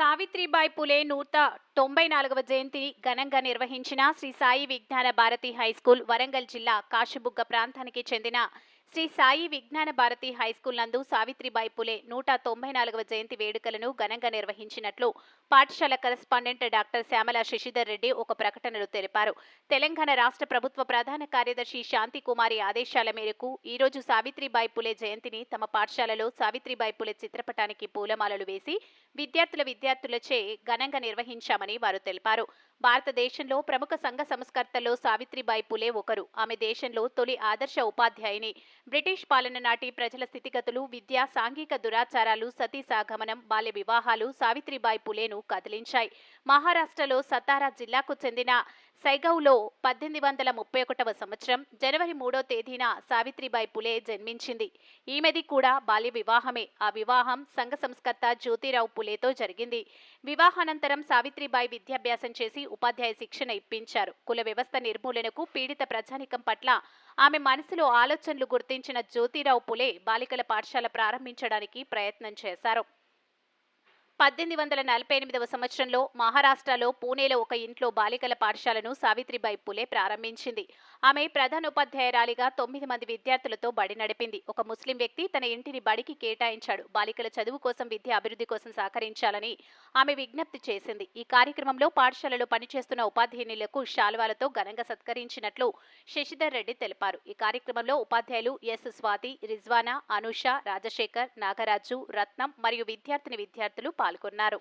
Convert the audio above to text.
సావిత్రిబాయి పులే నూట తొంభై నాలుగవ జయంతి ఘనంగా నిర్వహించిన శ్రీ సాయి విజ్ఞాన భారతి హైస్కూల్ వరంగల్ జిల్లా కాశుబుగ్గ ప్రాంతానికి చెందిన శ్రీ సాయి విజ్ఞాన భారతి హైస్కూల్ నందు సావిత్రిబాయి పులే నూట తొంభై నాలుగవ జయంతి వేడుకలను ఘనంగా నిర్వహించినట్లు పాఠశాల కరెస్పాండెంట్ డాక్టర్ శ్యామల శశిధర్ రెడ్డి ఒక ప్రకటనలో తెలిపారు. తెలంగాణ రాష్ట్ర ప్రభుత్వ ప్రధాన కార్యదర్శి శాంతి కుమారి ఆదేశాల మేరకు ఈ రోజు సావిత్రిబాయి పులే జయంతిని తమ పాఠశాలలో సావిత్రిబాయి పులే చిత్రపటానికి పూలమాలలు వేసి విద్యార్థుల విద్యార్థులచే ఘనంగా నిర్వహించామని వారు తెలిపారు. భారతదేశంలో ప్రముఖ సంఘ సంస్కర్తల్లో సావిత్రిబాయి పులే ఒకరు. ఆమె దేశంలో తొలి ఆదర్శ ఉపాధ్యాయుని. బ్రిటిష్ పాలన నాటి ప్రజల స్థితిగతులు విద్య సాంఘిక దురాచారాలు సతీ సాగమనం బాల్య వివాహాలు సావిత్రిబాయి పులేను కదిలించాయి. మహారాష్ట్రలో సతారా జిల్లాకు చెందిన సైగౌలో పద్దెనిమిది వందల ముప్పై ఒకటవ సంవత్సరం జనవరి మూడో తేదీన సావిత్రిబాయి పులే జన్మించింది. ఈమెది కూడా బాల్య వివాహమే. ఆ వివాహం సంఘ సంస్కర్త జ్యోతిరావు పులేతో జరిగింది. వివాహానంతరం సావిత్రిబాయి విద్యాభ్యాసం చేసి ఉపాధ్యాయ శిక్షణ ఇప్పించారు. కుల వ్యవస్థ నిర్మూలనకు పీడిత ప్రజానికం పట్ల ఆమె మనసులో ఆలోచనలు గుర్తించిన జ్యోతిరావు పులే బాలికల పాఠశాల ప్రారంభించడానికి ప్రయత్నం చేశారు. పద్దెనిమిది వందల నలభై ఎనిమిదవ సంవత్సరంలో మహారాష్ట్రలో పూణేలో ఒక ఇంట్లో బాలికల పాఠశాలను సావిత్రిబాయి పులే ప్రారంభించింది. ఆమె ప్రధానోపాధ్యాయురాలిగా తొమ్మిది మంది విద్యార్థులతో బడి నడిపింది. ఒక ముస్లిం వ్యక్తి తన ఇంటిని బడికి కేటాయించాడు. బాలికల చదువు కోసం విద్య అభివృద్ధి కోసం సహకరించాలని ఆమె విజ్ఞప్తి చేసింది. ఈ కార్యక్రమంలో పాఠశాలలో పనిచేస్తున్న ఉపాధ్యాయునులకు శాల్వాలతో ఘనంగా సత్కరించినట్లు శశిధర్ రెడ్డి తెలిపారు. ఈ కార్యక్రమంలో ఉపాధ్యాయులు ఎస్. స్వాతి రిజ్వానా అనుష రాజశేఖర్ నాగరాజు రత్నం మరియు విద్యార్థిని విద్యార్థులు పాల్గొన్నారు. పాల్గొన్నారు.